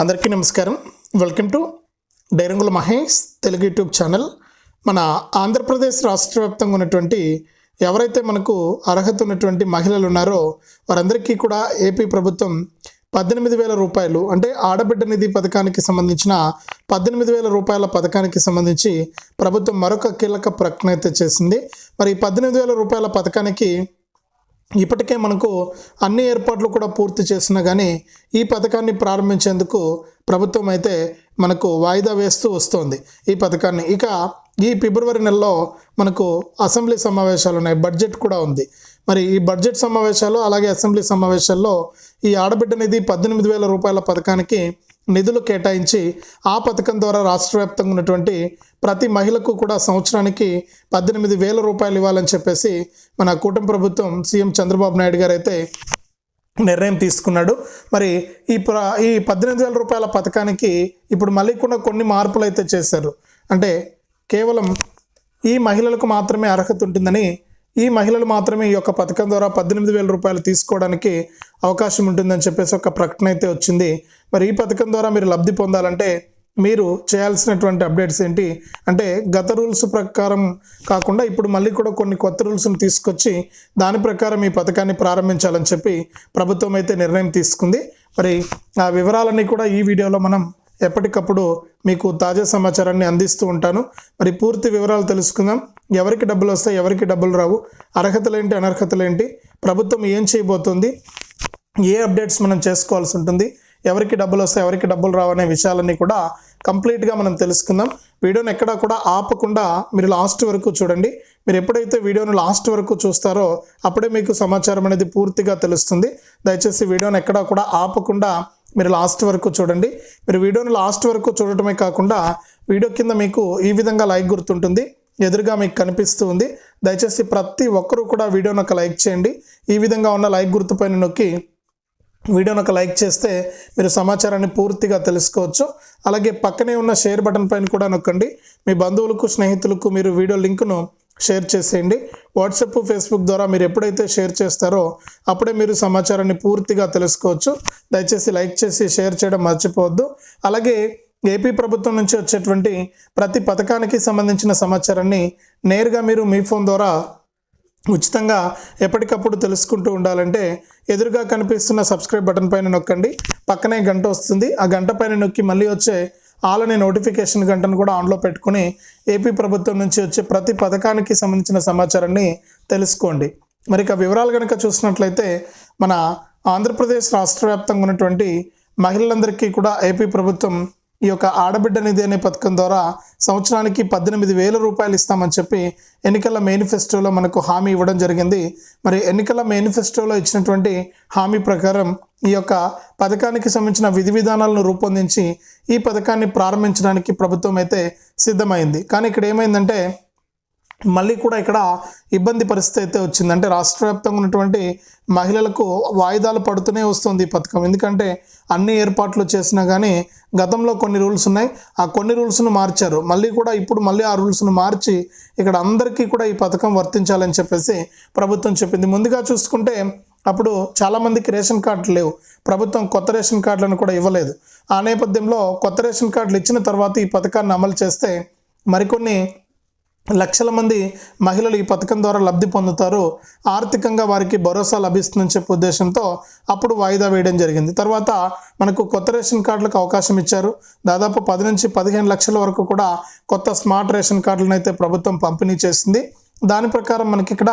అందరికీ నమస్కారం. Welcome to Dairangula Mahesh Telugu YouTube channel. మన ఆంధ్రప్రదేశ్ రాష్ట్ర వ్యాప్తంగా ఉన్నటువంటి ఎవరైతే మనకు అర్హత ఉన్నటువంటి మహిళలు ఉన్నారో వారందరికీ కూడా ఏపీ ప్రభుత్వం పద్దెనిమిది వేల రూపాయలు అంటే ఆడబిడ్డ నిధి పథకానికి సంబంధించిన పద్దెనిమిది వేల రూపాయల పథకానికి సంబంధించి ప్రభుత్వం మరొక కీలక ప్రకటన అయితే చేసింది. మరి ఈ పద్దెనిమిది వేల రూపాయల పథకానికి ఇప్పటికే మనకు అన్ని ఏర్పాట్లు కూడా పూర్తి చేసినా కానీ ఈ పథకాన్ని ప్రారంభించేందుకు ప్రభుత్వం అయితే మనకు వాయిదా వేస్తూ వస్తోంది ఈ పథకాన్ని. ఇక ఈ ఫిబ్రవరి నెలలో మనకు అసెంబ్లీ సమావేశాలు ఉన్నాయి. బడ్జెట్ కూడా ఉంది. మరి ఈ బడ్జెట్ సమావేశాలు అలాగే అసెంబ్లీ సమావేశాల్లో ఈ ఆడబిడ్డ నిధి పద్దెనిమిది వేల రూపాయల పథకానికి నిధులు కేటాయించి ఆ పథకం ద్వారా రాష్ట్ర వ్యాప్తంగా ఉన్నటువంటి ప్రతి మహిళకు కూడా సంవత్సరానికి పద్దెనిమిది వేల రూపాయలు ఇవ్వాలని చెప్పేసి మన కూటమి ప్రభుత్వం సీఎం చంద్రబాబు నాయుడు గారు అయితే నిర్ణయం తీసుకున్నాడు. మరి ఈ ప్ర ఈ పద్దెనిమిది వేల రూపాయల పథకానికి ఇప్పుడు మళ్ళీ కూడా కొన్ని మార్పులు అయితే చేశారు. అంటే కేవలం ఈ మహిళలకు మాత్రమే అర్హత ఉంటుందని ఈ మహిళలు మాత్రమే ఈ యొక్క పథకం ద్వారా పద్దెనిమిది వేల రూపాయలు తీసుకోవడానికి అవకాశం ఉంటుందని చెప్పేసి ఒక ప్రకటన అయితే వచ్చింది. మరి ఈ పథకం ద్వారా మీరు లబ్ధి పొందాలంటే మీరు చేయాల్సినటువంటి అప్డేట్స్ ఏంటి? అంటే గత రూల్స్ ప్రకారం కాకుండా ఇప్పుడు మళ్ళీ కూడా కొన్ని కొత్త రూల్స్ని తీసుకొచ్చి దాని ప్రకారం ఈ పథకాన్ని ప్రారంభించాలని చెప్పి ప్రభుత్వం అయితే నిర్ణయం తీసుకుంది. మరి ఆ వివరాలన్నీ కూడా ఈ వీడియోలో మనం ఎప్పటికప్పుడు మీకు తాజా సమాచారాన్ని అందిస్తూ ఉంటాను. మరి పూర్తి వివరాలు తెలుసుకుందాం. ఎవరికి డబ్బులు వస్తాయి ఎవరికి డబ్బులు రావు అర్హతలేంటి అనర్హతలేంటి ప్రభుత్వం ఏం చేయబోతుంది ఏ అప్డేట్స్ మనం చేసుకోవాల్సి ఉంటుంది ఎవరికి డబ్బులు వస్తాయి ఎవరికి డబ్బులు రావు అనే విషయాలన్నీ కూడా కంప్లీట్గా మనం తెలుసుకుందాం. వీడియోని ఎక్కడా కూడా ఆపకుండా మీరు లాస్ట్ వరకు చూడండి. మీరు ఎప్పుడైతే వీడియోను లాస్ట్ వరకు చూస్తారో అప్పుడే మీకు సమాచారం అనేది పూర్తిగా తెలుస్తుంది. దయచేసి వీడియోని ఎక్కడా కూడా ఆపకుండా మీరు లాస్ట్ వరకు చూడండి. మీరు వీడియోని లాస్ట్ వరకు చూడటమే కాకుండా వీడియో కింద మీకు ఈ విధంగా లైక్ గుర్తుంటుంది. ఎదురుగా మీకు కనిపిస్తూ ఉంది. దయచేసి ప్రతి ఒక్కరూ కూడా వీడియోని ఒక లైక్ చేయండి. ఈ విధంగా ఉన్న లైక్ గుర్తుపైన నొక్కి వీడియోని ఒక లైక్ చేస్తే మీరు సమాచారాన్ని పూర్తిగా తెలుసుకోవచ్చు. అలాగే పక్కనే ఉన్న షేర్ బటన్ పైన కూడా నొక్కండి. మీ బంధువులకు స్నేహితులకు మీరు వీడియో లింకును షేర్ చేసేయండి. వాట్సాప్ ఫేస్బుక్ ద్వారా మీరు ఎప్పుడైతే షేర్ చేస్తారో అప్పుడే మీరు సమాచారాన్ని పూర్తిగా తెలుసుకోవచ్చు. దయచేసి లైక్ చేసి షేర్ చేయడం మర్చిపోవద్దు. అలాగే ఏపీ ప్రభుత్వం నుంచి వచ్చేటువంటి ప్రతి పథకానికి సంబంధించిన సమాచారాన్ని నేరుగా మీరు మీ ఫోన్ ద్వారా ఉచితంగా ఎప్పటికప్పుడు తెలుసుకుంటూ ఉండాలంటే ఎదురుగా కనిపిస్తున్న సబ్స్క్రైబ్ బటన్ పైన నొక్కండి. పక్కనే గంట వస్తుంది. ఆ గంట పైన నొక్కి మళ్ళీ వచ్చే ఆలనే నోటిఫికేషన్ గంటను కూడా ఆన్లో పెట్టుకుని ఏపీ ప్రభుత్వం నుంచి వచ్చే ప్రతి పథకానికి సంబంధించిన సమాచారాన్ని తెలుసుకోండి. మరి ఇక వివరాలు కనుక చూసినట్లయితే మన ఆంధ్రప్రదేశ్ రాష్ట్ర వ్యాప్తంగా ఉన్నటువంటి మహిళలందరికీ కూడా ఏపీ ప్రభుత్వం ఈ యొక్క ఆడబిడ్డ నిధి అనే పథకం ద్వారా సంవత్సరానికి పద్దెనిమిది వేల రూపాయలు ఇస్తామని చెప్పి ఎన్నికల మేనిఫెస్టోలో మనకు హామీ ఇవ్వడం జరిగింది. మరి ఎన్నికల మేనిఫెస్టోలో ఇచ్చినటువంటి హామీ ప్రకారం ఈ యొక్క పథకానికి సంబంధించిన విధి విధానాలను రూపొందించి ఈ పథకాన్ని ప్రారంభించడానికి ప్రభుత్వం అయితే సిద్ధమైంది. కానీ ఇక్కడ ఏమైందంటే మళ్ళీ కూడా ఇక్కడ ఇబ్బంది పరిస్థితి అయితే వచ్చింది. అంటే రాష్ట్ర వ్యాప్తంగా ఉన్నటువంటి మహిళలకు వాయిదాలు పడుతూనే వస్తుంది ఈ పథకం. ఎందుకంటే అన్ని ఏర్పాట్లు చేసినా కానీ గతంలో కొన్ని రూల్స్ ఉన్నాయి. ఆ కొన్ని రూల్స్ను మార్చారు. మళ్ళీ కూడా ఇప్పుడు మళ్ళీ ఆ రూల్స్ను మార్చి ఇక్కడ అందరికీ కూడా ఈ పథకం వర్తించాలని చెప్పేసి ప్రభుత్వం చెప్పింది. ముందుగా చూసుకుంటే అప్పుడు చాలామందికి రేషన్ కార్డులు లేవు. ప్రభుత్వం కొత్త రేషన్ కార్డులను కూడా ఇవ్వలేదు. ఆ నేపథ్యంలో కొత్త రేషన్ కార్డులు ఇచ్చిన తర్వాత ఈ పథకాన్ని అమలు చేస్తే మరికొన్ని లక్షల మంది మహిళలు ఈ పథకం ద్వారా లబ్ధి పొందుతారు. ఆర్థికంగా వారికి భరోసా లభిస్తుందని చెప్పే ఉద్దేశంతో అప్పుడు వాయిదా వేయడం జరిగింది. తర్వాత మనకు కొత్త రేషన్ కార్డులకు అవకాశం ఇచ్చారు. దాదాపు పది నుంచి పదిహేను లక్షల వరకు కూడా కొత్త స్మార్ట్ రేషన్ కార్డులను అయితే ప్రభుత్వం పంపిణీ చేసింది. దాని ప్రకారం మనకి ఇక్కడ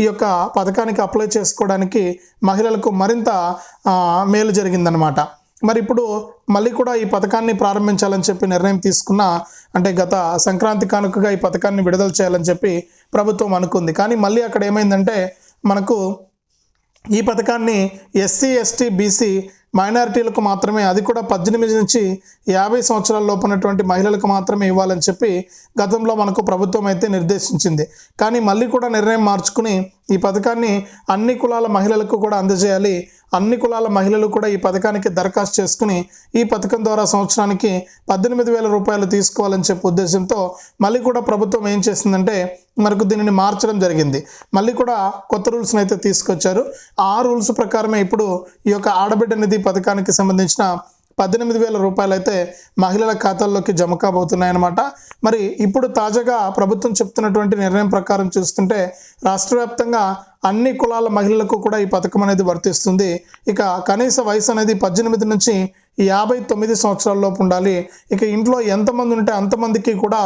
ఈ యొక్క పథకానికి అప్లై చేసుకోవడానికి మహిళలకు మరింత మేలు జరిగిందనమాట మరి ఇప్పుడు మళ్ళీ కూడా ఈ పథకాన్ని ప్రారంభించాలని చెప్పి నిర్ణయం తీసుకున్న అంటే గత సంక్రాంతి కానుకగా ఈ పథకాన్ని విడుదల చేయాలని చెప్పి ప్రభుత్వం అనుకుంది. కానీ మళ్ళీ అక్కడ ఏమైందంటే మనకు ఈ పథకాన్ని ఎస్సీ ఎస్టీ బీసీ మైనారిటీలకు మాత్రమే అది కూడా పద్దెనిమిది నుంచి యాభై సంవత్సరాల లోపు ఉన్నటువంటి మహిళలకు మాత్రమే ఇవ్వాలని చెప్పి గతంలో మనకు ప్రభుత్వం అయితే నిర్దేశించింది. కానీ మళ్ళీ కూడా నిర్ణయం మార్చుకుని ఈ పథకాన్ని అన్ని కులాల మహిళలకు కూడా అందజేయాలి. అన్ని కులాల మహిళలు కూడా ఈ పథకానికి దరఖాస్తు చేసుకుని ఈ పథకం ద్వారా సంవత్సరానికి పద్దెనిమిది వేల రూపాయలు తీసుకోవాలని చెప్పే ఉద్దేశంతో మళ్ళీ కూడా ప్రభుత్వం ఏం చేసిందంటే మనకు దీనిని మార్చడం జరిగింది. మళ్ళీ కూడా కొత్త రూల్స్ని అయితే తీసుకొచ్చారు. ఆ రూల్స్ ప్రకారమే ఇప్పుడు ఈ యొక్క ఆడబిడ్డ నిధి పథకానికి సంబంధించిన పద్దెనిమిది వేల రూపాయలు అయితే మహిళల ఖాతాల్లోకి జమ కాబోతున్నాయన్నమాట. మరి ఇప్పుడు తాజాగా ప్రభుత్వం చెప్తున్నటువంటి నిర్ణయం ప్రకారం చూస్తుంటే రాష్ట్ర వ్యాప్తంగా అన్ని కులాల మహిళలకు కూడా ఈ పథకం అనేది వర్తిస్తుంది. ఇక కనీస వయసు అనేది పద్దెనిమిది నుంచి యాభై తొమ్మిది సంవత్సరాల లోపు ఉండాలి. ఇక ఇంట్లో ఎంతమంది ఉంటే అంతమందికి కూడా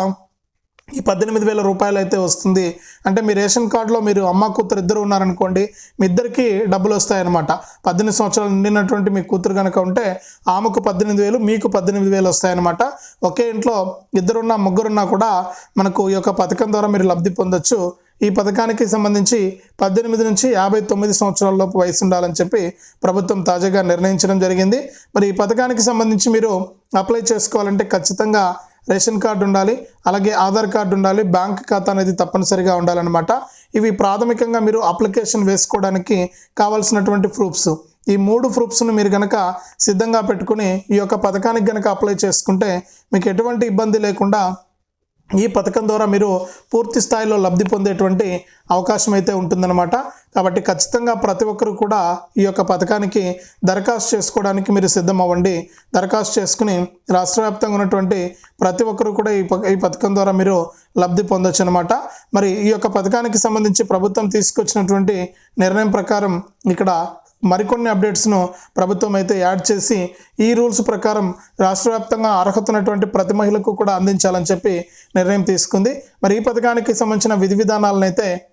ఈ పద్దెనిమిది వేల రూపాయలు అయితే వస్తుంది. అంటే మీ రేషన్ కార్డులో మీరు అమ్మ కూతురు ఇద్దరు ఉన్నారనుకోండి మీ ఇద్దరికి డబ్బులు వస్తాయన్నమాట. పద్దెనిమిది సంవత్సరాలు నిండినటువంటి మీ కూతురు కనుక ఉంటే ఆమెకు పద్దెనిమిది వేలు మీకు పద్దెనిమిది వేలు వస్తాయన్నమాట. ఒకే ఇంట్లో ఇద్దరున్నా ముగ్గురున్నా కూడా మనకు ఈ యొక్క పథకం ద్వారా మీరు లబ్ధి పొందొచ్చు. ఈ పథకానికి సంబంధించి పద్దెనిమిది నుంచి యాభై తొమ్మిది సంవత్సరాల లోపు వయసు ఉండాలని చెప్పి ప్రభుత్వం తాజాగా నిర్ణయించడం జరిగింది. మరి ఈ పథకానికి సంబంధించి మీరు అప్లై చేసుకోవాలంటే ఖచ్చితంగా రేషన్ కార్డు ఉండాలి అలాగే ఆధార్ కార్డు ఉండాలి బ్యాంక్ ఖాతా అనేది తప్పనిసరిగా ఉండాలన్నమాట. ఇవి ప్రాథమికంగా మీరు అప్లికేషన్ వేసుకోవడానికి కావాల్సినటువంటి ప్రూఫ్స్. ఈ మూడు ప్రూఫ్స్ను మీరు కనుక సిద్ధంగా పెట్టుకుని ఈ యొక్క పథకానికి కనుక అప్లై చేసుకుంటే మీకు ఎటువంటి ఇబ్బంది లేకుండా ఈ పథకం ద్వారా మీరు పూర్తి స్థాయిలో లబ్ధి పొందేటువంటి అవకాశం అయితే ఉంటుందన్నమాట. కాబట్టి ఖచ్చితంగా ప్రతి ఒక్కరు కూడా ఈ యొక్క పథకానికి దరఖాస్తు చేసుకోవడానికి మీరు సిద్ధం అవ్వండి దరఖాస్తు చేసుకుని రాష్ట్ర వ్యాప్తంగా ఉన్నటువంటి ప్రతి ఒక్కరు కూడా ఈ ప- ఈ పథకం ద్వారా మీరు లబ్ధి పొందొచ్చు అనమాట మరి ఈ యొక్క పథకానికి సంబంధించి ప్రభుత్వం తీసుకొచ్చినటువంటి నిర్ణయం ప్రకారం ఇక్కడ మరికొన్ని అప్డేట్స్ను ప్రభుత్వం అయితే యాడ్ చేసి ఈ రూల్స్ ప్రకారం రాష్ట్ర వ్యాప్తంగా అర్హత ఉన్నటువంటి ప్రతి మహిళకు కూడా అందించాలని చెప్పి నిర్ణయం తీసుకుంది. మరి ఈ పథకానికి సంబంధించిన విధి విధానాలను అయితే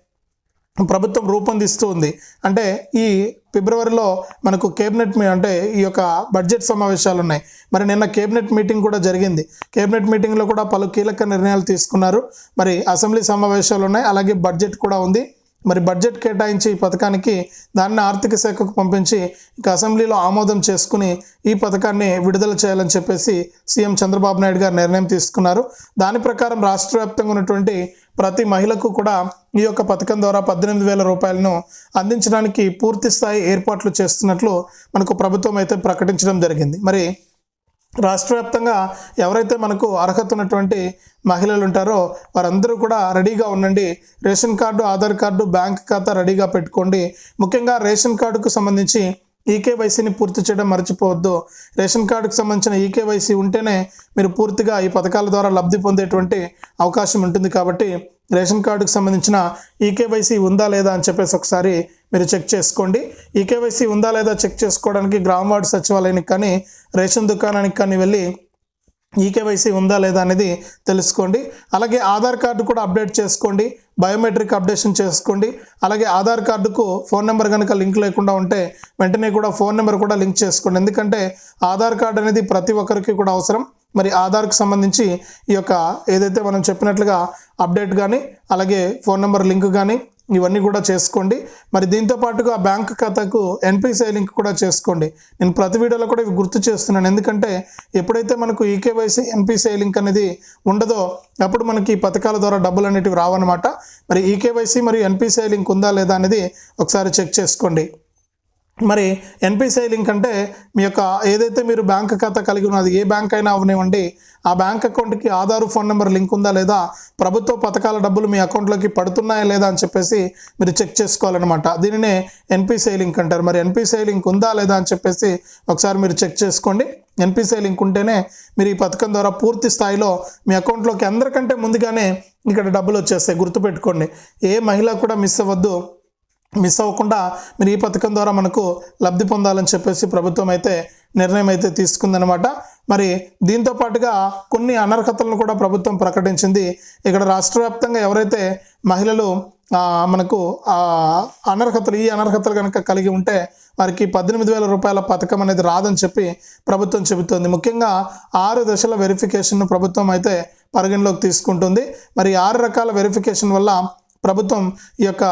ప్రభుత్వం రూపొందిస్తూ ఉంది. అంటే ఈ ఫిబ్రవరిలో మనకు కేబినెట్ మీ అంటే ఈ యొక్క బడ్జెట్ సమావేశాలు ఉన్నాయి. మరి నిన్న కేబినెట్ మీటింగ్ కూడా జరిగింది. కేబినెట్ మీటింగ్లో కూడా పలు కీలక నిర్ణయాలు తీసుకున్నారు. మరి అసెంబ్లీ సమావేశాలు ఉన్నాయి. అలాగే బడ్జెట్ కూడా ఉంది. మరి బడ్జెట్ కేటాయించి ఈ పథకానికి దాన్ని ఆర్థిక శాఖకు పంపించి ఇక అసెంబ్లీలో ఆమోదం చేసుకుని ఈ పథకాన్ని విడుదల చేయాలని చెప్పేసి సీఎం చంద్రబాబు నాయుడు గారు నిర్ణయం తీసుకున్నారు. దాని ప్రకారం రాష్ట్ర వ్యాప్తంగా ఉన్నటువంటి ప్రతి మహిళకు కూడా ఈ యొక్క పథకం ద్వారా పద్దెనిమిది వేల రూపాయలను అందించడానికి పూర్తి స్థాయి ఏర్పాట్లు చేస్తున్నట్లు మనకు ప్రభుత్వం అయితే ప్రకటించడం జరిగింది. మరి రాష్ట్ర వ్యాప్తంగా ఎవరైతే మనకు అర్హత ఉన్నటువంటి మహిళలు ఉంటారో వారందరూ కూడా రెడీగా ఉండండి. Ration card Aadhaar card bank ఖాతా రెడీగా పెట్టుకోండి. ముఖ్యంగా రేషన్ కార్డుకు సంబంధించి ఈకేవైసీని పూర్తి చేయడం మర్చిపోవద్దు. రేషన్ కార్డుకు సంబంధించిన ఈకేవైసీ ఉంటేనే మీరు పూర్తిగా ఈ పథకాల ద్వారా లబ్ధి పొందేటువంటి అవకాశం ఉంటుంది కాబట్టి రేషన్ కార్డుకు సంబంధించిన ఈకేవైసీ ఉందా లేదా అని చెప్పేసి ఒకసారి మీరు చెక్ చేసుకోండి. ఈ కేవైసీ ఉందా లేదా చెక్ చేసుకోవడానికి గ్రామవార్డు సచివాలయానికి కానీ రేషన్ దుకాణానికి కానీ వెళ్ళి ఈకేవైసీ ఉందా లేదా అనేది తెలుసుకోండి. అలాగే ఆధార్ కార్డు కూడా అప్డేట్ చేసుకోండి. బయోమెట్రిక్ అప్డేషన్ చేసుకోండి. అలాగే ఆధార్ కార్డుకు ఫోన్ నెంబర్ కనుక లింక్ లేకుండా ఉంటే వెంటనే కూడా ఫోన్ నెంబర్ కూడా లింక్ చేసుకోండి. ఎందుకంటే ఆధార్ కార్డు అనేది ప్రతి ఒక్కరికి కూడా అవసరం. మరి ఆధార్కు సంబంధించి ఈ యొక్క ఏదైతే మనం చెప్పినట్లుగా అప్డేట్ కానీ అలాగే ఫోన్ నెంబర్ లింక్ కానీ ఇవన్నీ కూడా చేసుకోండి. మరి దీంతో పాటుగా బ్యాంక్ ఖాతాకు ఎన్పిసిఐ లింక్ కూడా చేసుకోండి. నేను ప్రతి వీడియోలో కూడా ఇవి గుర్తు చేస్తున్నాను. ఎందుకంటే ఎప్పుడైతే మనకు ఈకేవైసీ ఎన్పిసిఐ లింక్ అనేది ఉండదో అప్పుడు మనకి ఈ పథకాల ద్వారా డబ్బులు అనేటివి రావన్నమాట. మరి ఈకేవైసీ మరియు ఎన్పిసిఐ లింక్ ఉందా లేదా అనేది ఒకసారి చెక్ చేసుకోండి. మరి ఎన్పిసిఐ లింక్ అంటే మీ యొక్క ఏదైతే మీరు బ్యాంక్ ఖాతా కలిగి ఉన్నది ఏ బ్యాంక్ అయినా అవనివ్వండి. ఆ బ్యాంక్ అకౌంట్కి ఆధార్ ఫోన్ నెంబర్ లింక్ ఉందా లేదా ప్రభుత్వ పథకాల డబ్బులు మీ అకౌంట్లోకి పడుతున్నాయా లేదా అని చెప్పేసి మీరు చెక్ చేసుకోవాలన్నమాట. దీనినే ఎన్పిసిఐ లింక్ అంటారు. మరి ఎన్పిసిఐ లింక్ ఉందా లేదా అని చెప్పేసి ఒకసారి మీరు చెక్ చేసుకోండి. ఎన్పిసిఐ లింక్ ఉంటేనే మీరు ఈ పథకం ద్వారా పూర్తి స్థాయిలో మీ అకౌంట్లోకి అందరికంటే ముందుగానే ఇక్కడ డబ్బులు వచ్చేస్తాయి. గుర్తుపెట్టుకోండి. ఏ మహిళ కూడా మిస్ అవ్వద్దు. మిస్ అవ్వకుండా మీరు ఈ పథకం ద్వారా మనకు లబ్ధి పొందాలని చెప్పేసి ప్రభుత్వం అయితే నిర్ణయం అయితే తీసుకుందనమాట మరి దీంతో పాటుగా కొన్ని అనర్హతలను కూడా ప్రభుత్వం ప్రకటించింది. ఇక్కడ రాష్ట్ర వ్యాప్తంగా ఎవరైతే మహిళలు మనకు అనర్హతలు ఈ అనర్హతలు కనుక కలిగి ఉంటే వారికి పద్దెనిమిది వేల రూపాయల పథకం అనేది రాదని చెప్పి ప్రభుత్వం చెబుతోంది. ముఖ్యంగా ఆరు దశల వెరిఫికేషన్ను ప్రభుత్వం అయితే పరిగణలోకి తీసుకుంటుంది. మరి ఆరు రకాల వెరిఫికేషన్ వల్ల ప్రభుత్వం ఈ యొక్క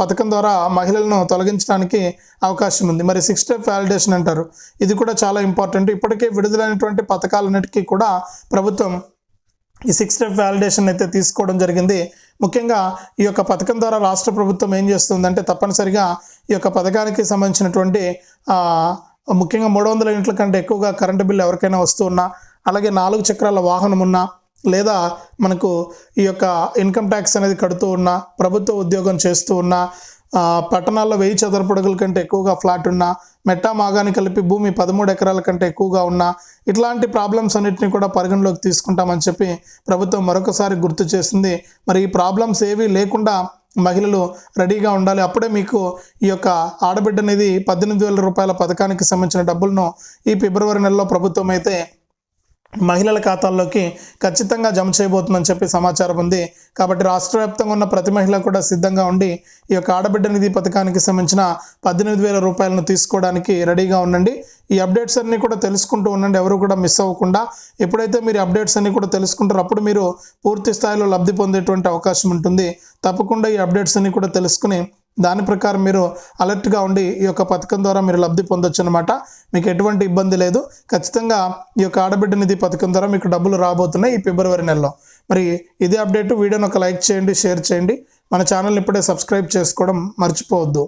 పథకం ద్వారా మహిళలను తొలగించడానికి అవకాశం ఉంది. మరి సిక్స్ స్టెప్ వ్యాలిడేషన్ అంటారు. ఇది కూడా చాలా ఇంపార్టెంట్. ఇప్పటికే విడుదలైనటువంటి పథకాలన్నిటికీ కూడా ప్రభుత్వం ఈ సిక్స్ స్టెప్ వ్యాలిడేషన్ అయితే తీసుకోవడం జరిగింది. ముఖ్యంగా ఈ యొక్క పథకం ద్వారా రాష్ట్ర ప్రభుత్వం ఏం చేస్తుందంటే తప్పనిసరిగా ఈ యొక్క పథకానికి సంబంధించినటువంటి ముఖ్యంగా మూడు వందల యూనిట్ల కంటే ఎక్కువగా కరెంటు బిల్లు ఎవరికైనా వస్తూ ఉన్నా అలాగే నాలుగు చక్రాల వాహనం ఉన్నా లేదా మనకు ఈ యొక్క ఇన్కమ్ ట్యాక్స్ అనేది కడుతూ ఉన్నా ప్రభుత్వ ఉద్యోగం చేస్తూ ఉన్నా పట్టణాల్లో వెయ్యి చదరపడుగుల కంటే ఎక్కువగా ఫ్లాట్ ఉన్నా మెట్టా మాగాని కలిపి భూమి పదమూడు ఎకరాల కంటే ఎక్కువగా ఉన్న ఇట్లాంటి ప్రాబ్లమ్స్ అన్నింటినీ కూడా పరిగణలోకి తీసుకుంటామని చెప్పి ప్రభుత్వం మరొకసారి గుర్తు చేసింది. మరి ఈ ప్రాబ్లమ్స్ ఏవి లేకుండా మహిళలు రెడీగా ఉండాలి. అప్పుడే మీకు ఈ యొక్క ఆడబిడ్డ అనేది పద్దెనిమిది వేల రూపాయల పథకానికి సంబంధించిన డబ్బులను ఈ ఫిబ్రవరి నెలలో ప్రభుత్వం అయితే మహిళల ఖాతాల్లోకి ఖచ్చితంగా జమ చేయబోతుందని చెప్పి సమాచారం ఉంది. కాబట్టి రాష్ట్ర వ్యాప్తంగా ఉన్న ప్రతి మహిళ కూడా సిద్ధంగా ఉండి ఈ యొక్క ఆడబిడ్డ నిధి పథకానికి సంబంధించిన పద్దెనిమిది వేల రూపాయలను తీసుకోవడానికి రెడీగా ఉండండి. ఈ అప్డేట్స్ అన్నీ కూడా తెలుసుకుంటూ ఉండండి. ఎవరు కూడా మిస్ అవ్వకుండా ఎప్పుడైతే మీరు అప్డేట్స్ అన్నీ కూడా తెలుసుకుంటారో అప్పుడు మీరు పూర్తి స్థాయిలో లబ్ధి పొందేటువంటి అవకాశం ఉంటుంది. తప్పకుండా ఈ అప్డేట్స్ అన్నీ కూడా తెలుసుకుని దాని ప్రకారం మీరు అలర్ట్గా ఉండి ఈ యొక్క పథకం ద్వారా మీరు లబ్ధి పొందొచ్చు అనమాట మీకు ఎటువంటి ఇబ్బంది లేదు. ఖచ్చితంగా ఈ యొక్క ఆడబిడ్డ నిధి పథకం ద్వారా మీకు డబ్బులు రాబోతున్నాయి ఈ ఫిబ్రవరి నెలలో. మరి ఇదే అప్డేట్ వీడియోని ఒక లైక్ చేయండి షేర్ చేయండి. మన ఛానల్ని ఇప్పుడే సబ్స్క్రైబ్ చేసుకోవడం మర్చిపోవద్దు.